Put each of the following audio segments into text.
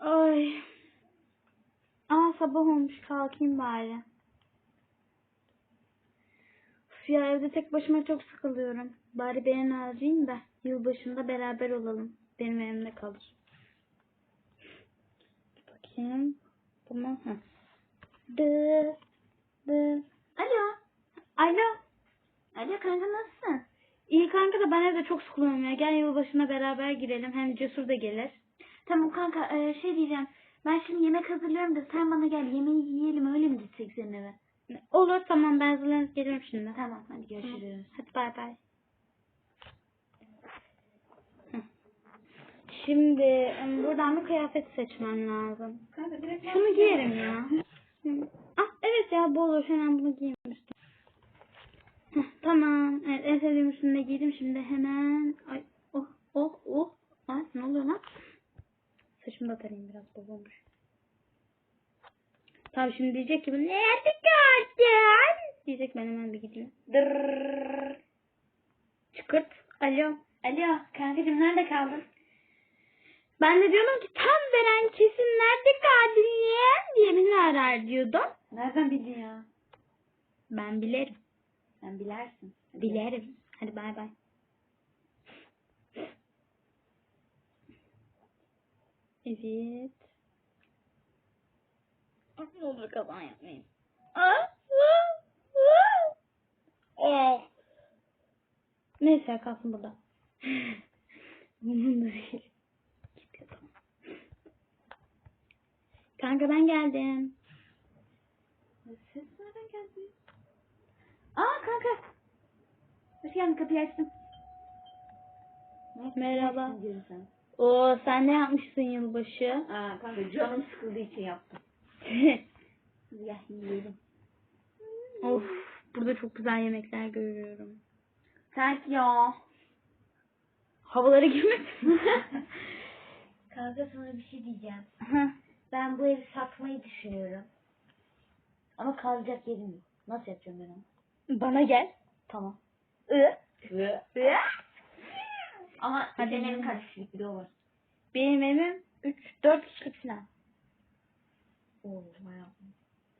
Ay. Aa sabah olmuş kalkayım bari. Üf ya evde tek başıma çok sıkılıyorum. Bari beni arayayım da yılbaşında beraber olalım. Benim evimde kalır. Bakayım. Bunu. Hı. Dı. Dı. Alo. Alo. Alo kanka nasılsın? İyi kanka da ben evde çok sıkılıyorum ya. Gel yılbaşına beraber girelim. Hem Cesur da gelir. Tamam kanka e, şey diyeceğim. Ben şimdi yemek hazırlıyorum da sen bana gel yemeği yiyelim öyle mi gitsek senin eve? Olur tamam ben hazırlanıp gelirim şimdi. Tamam hadi görüşürüz. Hadi bay bay. Hı. Şimdi buradan bir kıyafet seçmem lazım. Kanka direkt Şunu giyerim ya. Hı. Ah evet ya bu olur. Hemen bunu. Heh, tamam. Evet en sevdiğim üstünü de giydim. Şimdi hemen. Ay oh oh oh. Ay ne oluyor lan? Saçımı da tarayayım biraz bozulmuş. Tamam şimdi diyecek ki nerede kaldın? Diyecek ben hemen bir gideyim. Dırrrr. Çıkırt. Alo. Alo kankacığım nerede kaldın? Ben de diyorum ki tam veren kesin nerede kaldın ya diye beni arar diyordum. Nereden bildin ya? Ben bilirim. Sen bilersin. Hadi. Bilirim. Hadi bay bay. Evet. Ne olur kaza yapmayayım. Oh. Neyse kalsın burada. Bunun da değil. Kanka ben geldim. Ses nereden geldi? Aa kanka. Hoş geldin kapıyı açtım. Ne Merhaba. Diyorsun sen? Sen ne yapmışsın yılbaşı? Aa kanka canım sıkıldığı için yaptım. Ya yiyelim. of burada çok güzel yemekler görüyorum. Ters ya. Havalara girmesin. Kanka sana bir şey diyeceğim. Ben bu evi satmayı düşünüyorum. Ama kalacak yerim yok. Nasıl yapacağım ben onu? Bana gel. Tamam. Ü. Ama Hadi senin evin kaç kişilik bir de o var. Benim evim 3-4 kişilik falan. Oo bayağı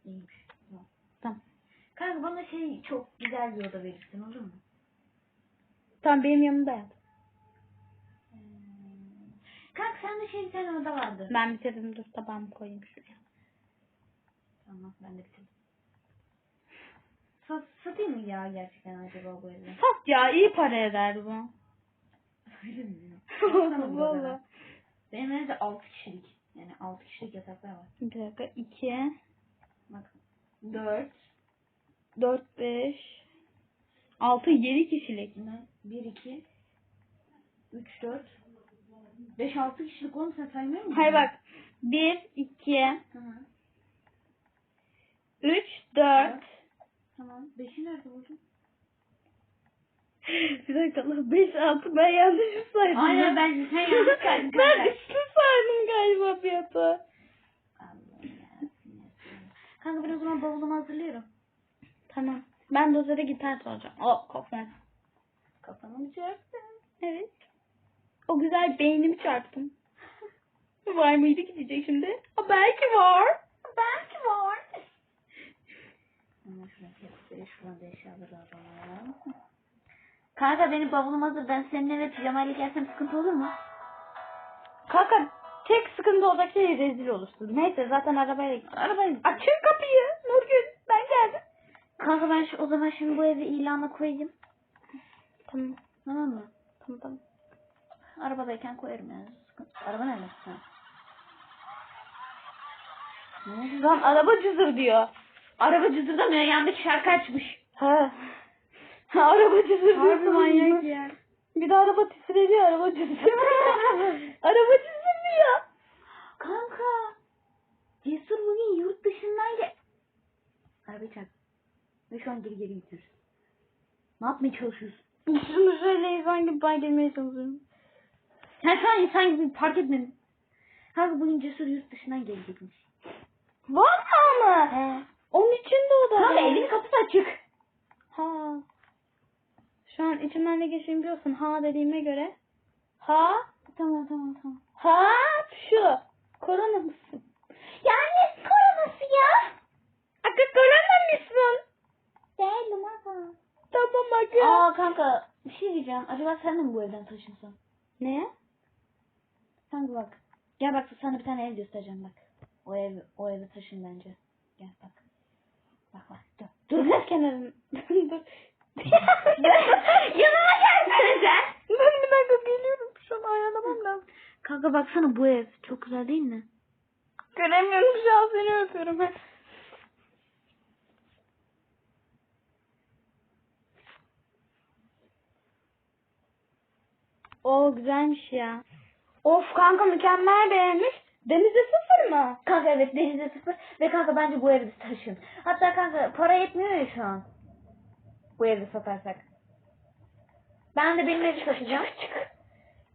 iyiymiş. Tamam. Tamam. Kanka bana şey çok güzel bir oda verirsin olur mu? Tamam benim yanımda yat. Kanka sende şey bir tane oda vardı. Ben bitirdim dur tabağımı koyayım şuraya. Tamam ben de bitirdim. Sat, satayım mı ya gerçekten acaba bu evi? Sat ya iyi para eder bu. Odada. Valla. Benim evde 6 kişilik. Yani 6 kişilik yataklar var. Bir dakika 2, Bak. 4. 4, 5, 6, 7 kişilik. 1, 2, 3, 4, 5, 6 kişilik oğlum sen saymıyor musun? Hayır bak 1, 2, Hı hı. 3, 4. Tamam. 5'i nerede buldun? Bir dakika Allah 5, 6 ben yanlış saydım. Aynen ben sen yanlış saydın Ben üstü saydım galiba yarabbim. Kanka ben o zaman bavulumu hazırlıyorum. Tamam. Ben dozere gitar soracağım. Oh kafam. Kafamı mı çarptın? Evet. O güzel beynimi çarptım. var mıydı ki diyecek şimdi? Ha, belki var. Belki var. Ama şuradan da eşyaları alalım. Kanka benim bavulum hazır. Ben senin eve pijamayla gelsem sıkıntı olur mu? Kanka tek sıkıntı olacak şey rezil olursun. Neyse zaten arabayla git. Arabayla Açın kapıyı. Nurgül ben geldim. Kanka ben şu, o zaman şimdi bu evi ilana koyayım. Tamam. Tamam mı? Tamam tamam. Arabadayken koyarım yani. Sıkıntı. Araba nerede? Ha. Ne oldu? Lan araba cızır diyor. Araba cızırdamıyor. Yandaki şarkı açmış. Ha. Ha, araba cızır Harbi diyor. manyak ya. Bir de araba titredi araba cızır. araba cızır diyor. Kanka. Cesur bugün yurt dışından gel. Arabayı çarp. Ve şu an geri geri gidiyoruz. Ne yapmaya çalışıyorsun? Şunu şöyle insan gibi ben girmeye çalışıyorum. Sen şu an insan gibi fark etmedin. Kanka bugün Cesur yurt dışından gelecekmiş. Valla mı? He. Onun içinde o da. Kanka evin kapısı açık. Ha. Şu an içimden ne geçeyim biliyorsun. Ha dediğime göre. Ha. Tamam tamam tamam. Ha şu. Korona mısın? Ya ne koronası ya? Aga korona mısın? Değilim aga. Tamam aga. Aa kanka bir şey diyeceğim. Acaba sen de mi bu evden taşınsın? Ne? Kanka bak. Gel bak sana bir tane ev göstereceğim bak. O ev o eve taşın bence. Gel bak. Bak bak dur. Dur kız kenarın. dur. Yanıma gelsene sen. Ben bir dakika geliyorum. Şu an ayarlamam lazım. Kanka baksana bu ev. Çok güzel değil mi? Göremiyorum şu an seni öpüyorum. Heh. O güzelmiş ya. Of kanka mükemmel beğenmiş. Denize sıfır mı? Kanka evet denize sıfır. Ve kanka bence bu evde taşın. Hatta kanka para yetmiyor ya şu an. Bu evde satarsak. Ben de benim evi satacağım.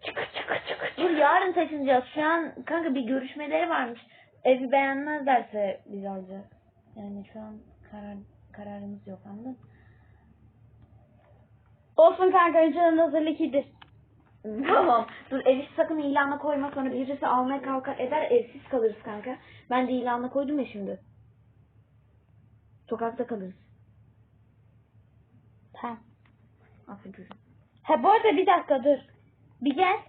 Çık çık çık Dur yarın taşınacağız. Şu an kanka bir görüşmeleri varmış. Evi beğenmezlerse biz alacağız. Yani şu an karar kararımız yok anladın? Olsun kanka önceden hazırlık iyidir. Tamam. Dur evi sakın ilana koyma sonra birisi almaya kalkar eder evsiz kalırız kanka. Ben de ilana koydum ya şimdi. Sokakta kalırız. Tamam. Aferin. Ha bu arada bir dakika dur. Bir gel.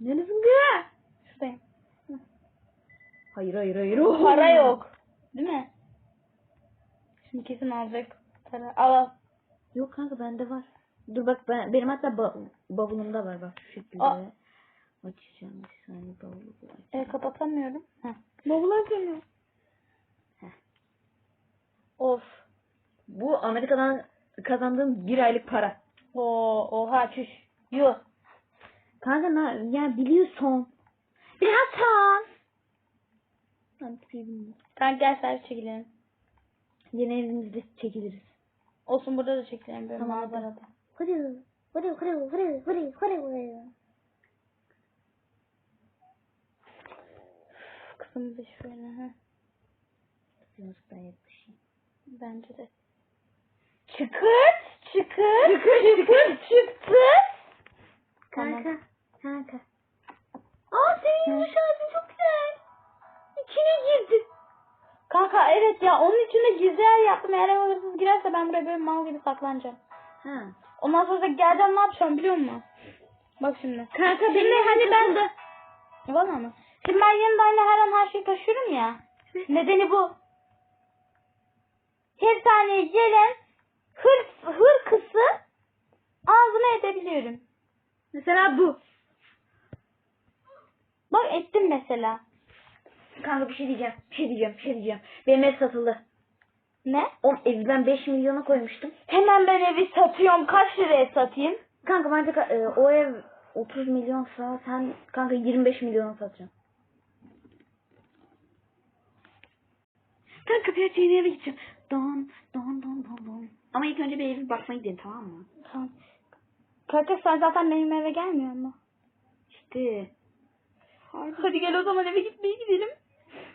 Neresin kız? Şuradayım. Hayır hayır hayır. Para yok. Değil mi? Şimdi kesin alacak para. Al al. Yok kanka bende var. Dur bak ben, benim hatta ba- bavulumda var bak şu şekilde. Aa. Açacağım bir saniye bavulu. E, kapatamıyorum. Heh. Bavul açamıyorum. Of. Bu Amerika'dan kazandığım bir aylık para. Oo, oha çüş. Yuh. Kanka ne, yani biliyorsun. Biraz son. Ben. Kanka gel servis çekilelim. Yeni evimizde çekiliriz. Olsun burada da çekilelim böyle Tamam. manzarada. Hadi hadi hadi hadi hadi hadi. Kızım bir şöyle. Birazcık daha yaklaşayım. Bence de. Çıkırt. Çıkırt. Çıkırt. Çıktı. Tamam. Kanka. Kanka. Aa senin yumuşağın çok güzel. İçine girdi. Kanka evet ya onun içinde gizli yer yaptım. Eğer hırsız girerse ben buraya böyle mal gibi saklanacağım. Ha. Ondan sonra da geleceğim ne yapacağım biliyor musun? Bak şimdi. Kanka Şimdi benim hani ben de Valla mı? Şimdi ben yanımda hani her an her şeyi taşıyorum ya. Nedeni bu. Her tane gelen hırs, hırkısı ağzına edebiliyorum. Mesela bu. Bak ettim mesela. Kanka bir şey diyeceğim. Bir şey diyeceğim. Bir şey diyeceğim. Benim ev satıldı. Ne? O evi ben 5 milyona koymuştum. Hemen ben evi satıyorum. Kaç liraya satayım? Kanka bence e, o ev 30 milyonsa sen kanka 25 milyona satacaksın. Kanka bir yeni eve gideceğim. Don don don. Ama ilk önce bir eve bakmaya gidelim tamam mı? Tamam. Kanka sen zaten benim eve gelmiyor mu? İşte. Hadi gel o zaman eve gitmeye gidelim.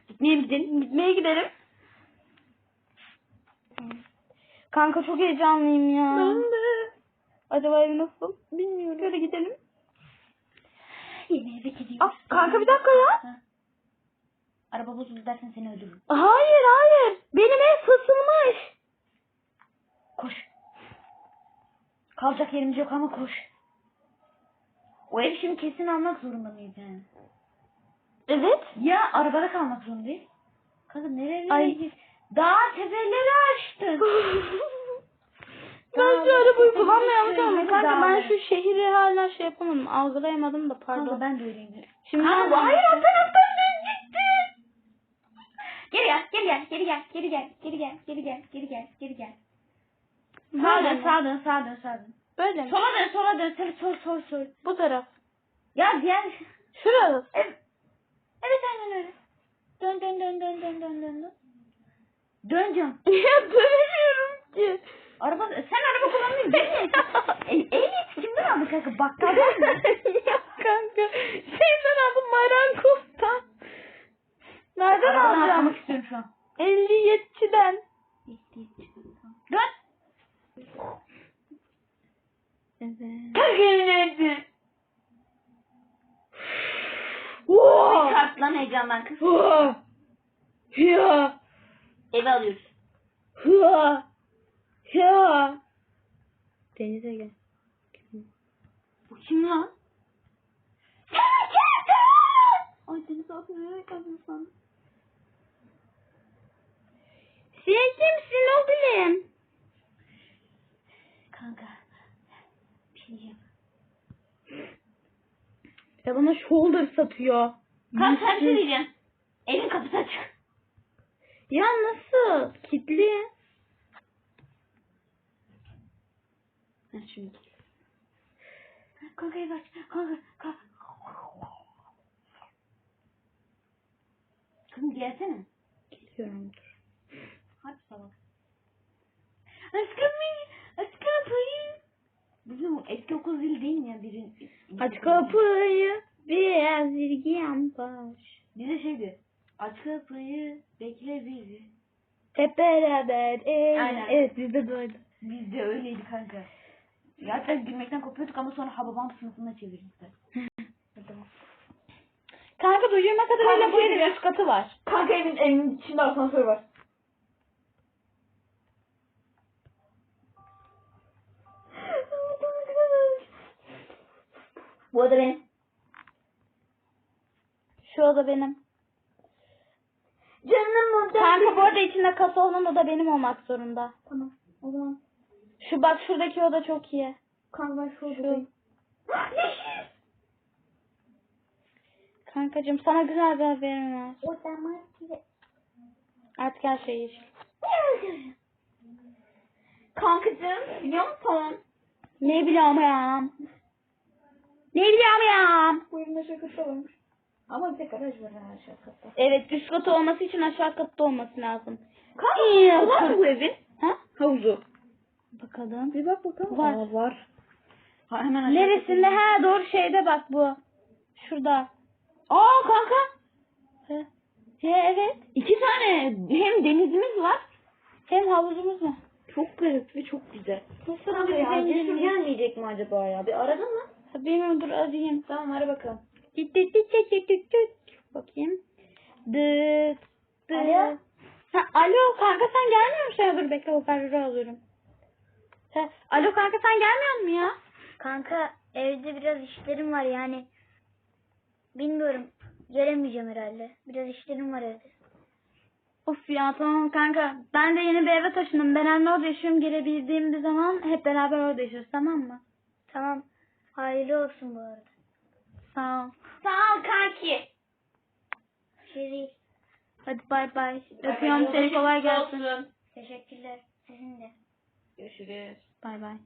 Gitmeye gidelim? Gitmeye gidelim. Kanka çok heyecanlıyım ya. de. Acaba ev nasıl? Bilmiyorum. Şöyle gidelim. Yeni eve gidiyoruz. Ah, kanka bir dakika ya. Araba bozuldu dersen seni öldürürüm. Hayır hayır. Benim ev fısılmış. Koş. Kalacak yerimiz yok ama koş. O evi şimdi kesin almak zorunda mıyız yani? Evet. Ya arabada kalmak zorundayız. Kanka nereye Ay. gideceğiz? Dağ tepeleri açtın. ben şu arabayı kullanmıyorum Şöyle ama kanka ben şu şehri hala şey yapamadım. Algılayamadım da pardon. Kanka ben de öyleyim. Şimdi Kanka nereden hayır o gideceğiz? taraftan düz gitti. Geri gel, geri gel, geri gel, geri gel, geri gel, geri gel, geri gel, geri gel. Sağa dön, sağa dön, sağa dön, sağa dön. Böyle mi? Sola dön, sola dön, sol, sol, sol, sol. Bu taraf. Ya diğer... Şurası. Evet, evet aynen öyle. Dön, dön, dön, dön, dön, dön, dön, dön. Dön Can. ya dönemiyorum ki. Araba, sen araba kullanmıyorsun değil mi? El, ehliyet kimden aldın kanka? Bakkaldan mı? ya kanka. Şeyden aldım marangozdan. Nereden Arabadan alacağım? atlamak istiyorum şu an. Ehliyetçiden. Dön. Evet. Kanka ehliyeti. Wow. Çarp lan heyecandan kız. Wow. Ya. Eve alıyoruz. Ya. Ya. Denize gel. Bu kim lan? Ay Deniz abi nereye geldin sen? Ne oldu lan? Kanka. Bir şey diyeceğim. Ya bana shoulder satıyor. Kanka bir şey diyeceğim. Evin kapısı açık. Ya nasıl? Kitli. Ha şimdi. Kanka ev aç. Kanka. Kanka. Kızım gelsene. Geliyorum dur. Hadi salak. Aşkım. Bizim eski okul zili değil ya birin? Aç kapıyı. Biraz ilgim var. Bize şeydi. Aç kapıyı. Bekle bizi. Hep beraber. Evet, Aynen. evet bizde de öyle. Biz de öyleydi kanka. Zaten gülmekten kopuyorduk ama sonra Hababam sınıfına çevirdik de. Kanka duyduğuma kadarıyla Kanka, bu evin üst katı var. Kanka evin, evin içinde asansör var. Bu oda benim. Şu oda benim. Canım oda. Kanka bu arada içinde kasa olan oda benim olmak zorunda. Tamam. O zaman Şu bak şuradaki oda çok iyi. kanka ben şu odadayım. Kankacığım sana güzel bir haberim var. O zaman size. Artık her şey yeşil. Kankacığım biliyor musun? Ne biliyorum ya? Ne biliyorum ya? Bu evin aşağı katta varmış. Ama bir tek garaj var ha aşağı katta. Evet üst katı olması için aşağı katta olması lazım. Kanka İyi var mı bu evin? Ha? Havuzu. Bakalım. Bir bak bakalım. Var. Aa, var. Ha, hemen aşağı Neresinde? Ha doğru şeyde bak bu. Şurada. Aa kanka. He. He, evet. İki tane hem denizimiz var. Hem havuzumuz var. Çok garip ve çok güzel. Nasıl bir ya zengin Cesur ya? gelmeyecek mi acaba ya? Bir aradın mı? Bilmiyorum dur arayayım. Tamam ara bakalım. Dit dit dit dit dit dit dit. Bakayım. Dıt dıt. Alo? Ha, alo kanka sen gelmiyor musun? Dur bekle hoparlörü alıyorum. Ha, alo kanka sen gelmiyor musun ya? Kanka evde biraz işlerim var yani. Bilmiyorum. Gelemeyeceğim herhalde. Biraz işlerim var evde. Of ya tamam kanka. Ben de yeni bir eve taşındım. Ben anne orada yaşıyorum. Gelebildiğim bir zaman hep beraber orada yaşarız tamam mı? Tamam. Hayırlı olsun bu arada. Sağ ol. Sağ ol kanki. Değil. Hadi bay bay. Öpüyorum seni kolay gelsin. Teşekkürler. Sizin de. Görüşürüz. Bay bay.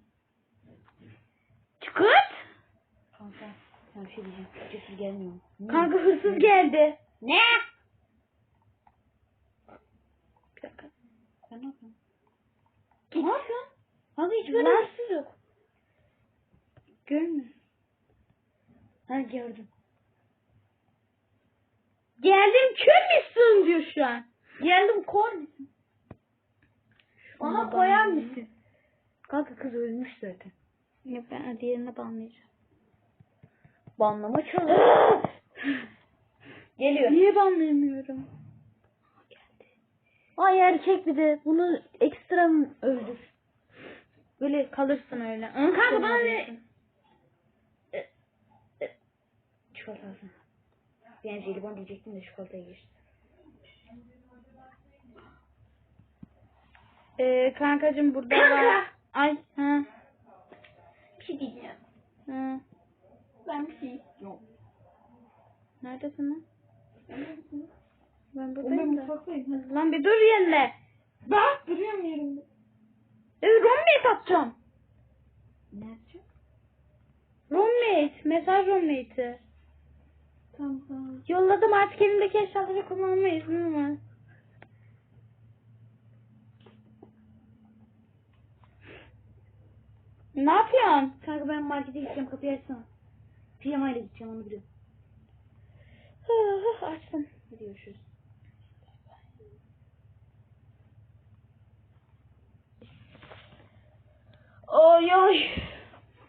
Çıkırt. Kanka bir şey diyeceğim. Cesur gelmiyor? Kanka hırsız geldi. Ne? Bir dakika. Sen ne yapıyorsun? Ne yapıyorsun? Kanka hiç böyle Ben- hırsız yok. Görmüyor. Ha gördüm. Geldim kör müsün diyor şu an. Geldim kor musun? Ona koyar mısın? Kanka kız ölmüş zaten. Yok ben diğerine banlayacağım. Banlama çalıyor. Geliyor. Niye banlayamıyorum? Ay erkek bir de bunu ekstra övdür? Böyle kalırsın öyle. Kanka bana? Çikolata alsana. Ben jelibon diyecektim de çikolataya geçtim. Ee, kankacım burada var. Ay ha. Bir şey diyeceğim. ha. Ben bir şey istiyorum. Neredesin lan? Ben Ben buradayım da. mutfaktayım. Lan bir dur yerine. Ben duruyorum yerimde. Ee, roommate atacağım. Ne yapacağım? Roommate. Mesaj roommate'i. Tamam tamam. Yolladım artık elimdeki eşyaları kullanma iznim var. Ne yapıyorsun? Kanka ben markete gideceğim kapıyı açsana. Pijamayla gideceğim onu biliyorum. Hı, Açtım. Hadi görüşürüz. Oy oy.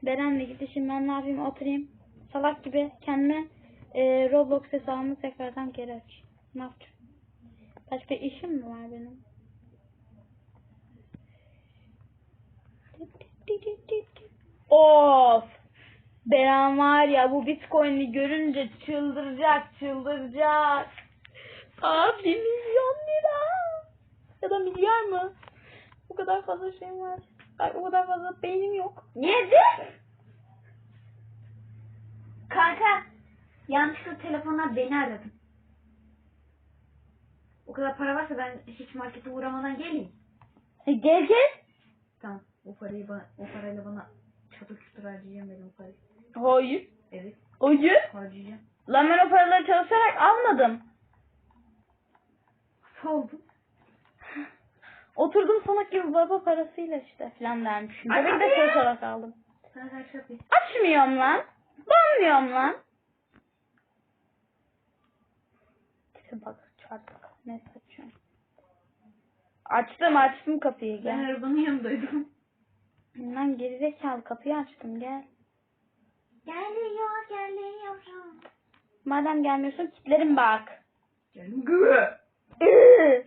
Beren'le gitti şimdi ben ne yapayım oturayım. Salak gibi kendime e, Roblox hesabımı tekrardan geri aç. Ne yapacağım? Başka işim mi var benim? Of. Beren var ya bu bitcoin'i görünce çıldıracak çıldıracak. Aa bir milyon lira. Ya da milyar mı? O kadar fazla şeyim var. Ay, o kadar fazla beynim yok. Yedi. Kanka yanlışlıkla telefonla beni aradın. O kadar para varsa ben hiç markete uğramadan geleyim. E, gel gel. Tamam. O parayı bana, o parayla bana çatır çutur harcayacağım ben o parayı. Hayır. Evet. Hayır. Harcayacağım. Lan ben o paraları çalışarak almadım. Nasıl oldu? Oturdum salak gibi baba parasıyla işte filan Tabii ki de çalışarak aldım. Açmıyorum lan. Banmıyorum lan. Tipe bak çarpık. Ne saçıyorum. Açtım açtım kapıyı Ben gel. arabanın yanındaydım. Lan gerizekalı kapıyı açtım gel. Geliyor geliyor. Madem gelmiyorsun kitlerim bak. Gelin gı. Iıı.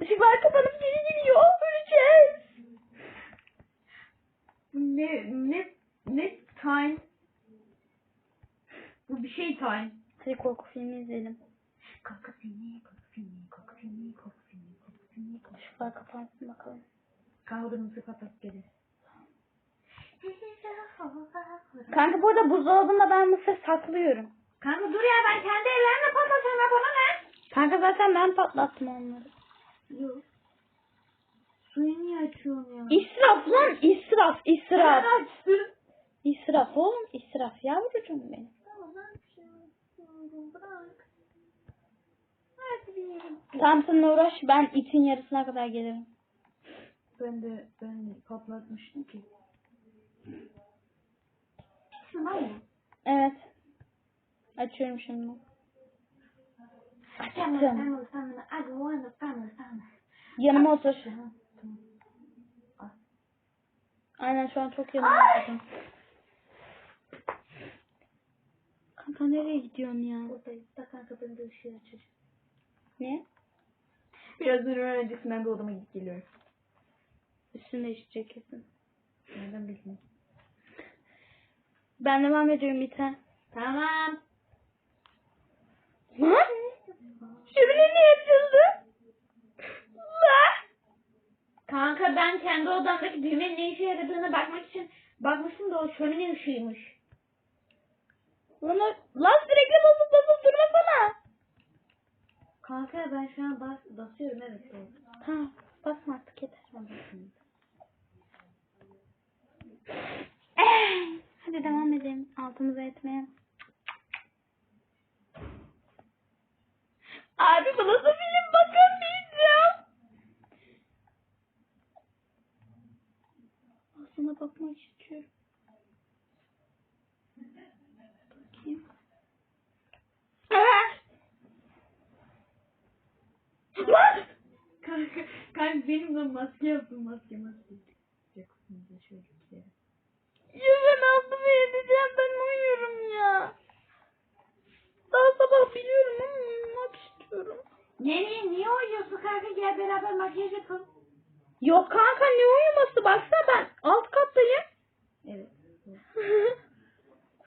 Işıklar kapanıp geri geliyor. Öleceğiz. Ne ne ne time? Bu bir şey time. Hadi korku filmi izleyelim. Filmi, korku filmi, korku filmi, korku Işıklar kapansın bakalım. Kaldırımızı kapat geri. Kanka burada buzdolabında ben mısır saklıyorum. Kanka dur ya ben kendi ellerimle patlatacağım ya bana ne? Kanka zaten ben patlattım onları. Yok. Suyu niye açıyorsun ya? İsraf lan israf israf. Ben. İsraf oğlum israf yavrucuğum benim. Bırak. Hadi bir yerim. Samsun'la uğraş ben itin yarısına kadar gelirim. Ben de ben patlatmıştım ki. Şuna mı? Evet. Açıyorum şimdi. Açtım. Yanıma otur. Tamam, tamam. Aynen şu an çok yanıma oturdum. Kanka nereye gidiyorsun ya? Buradayız. Da kanka ben de ışığı açacağım. Ne? Birazdan öncesinden de odama gidip geliyorum. Üstünde değiştirecek kesin. Nereden bildin? Ben devam ediyorum ite. Tamam. Ne? Şömine niye açıldı? Ne? Kanka ben kendi odamdaki düğmenin ne işe yaradığına bakmak için bakmıştım da o şömine ışığıymış. Lan, lan sürekli durmasana. Kanka ben şu an bas, basıyorum evet doğru. Tamam basma artık yeter. Hadi devam edelim altımıza etmeye. Abi bu nasıl film bakamayacağım. Aslında bakmak istiyorum. Bakayım. Ah! Lan! Kanka, benim de maske yaptım maske maske. Jacuzzi'mize şöyle. Ya ben altımı edeceğim ben uyuyorum ya. Daha sabah biliyorum ama uyumak istiyorum. Nereye niye uyuyorsun kanka gel beraber makyaj yapalım. Yok kanka ne uyuması baksana ben alt kattayım. Evet.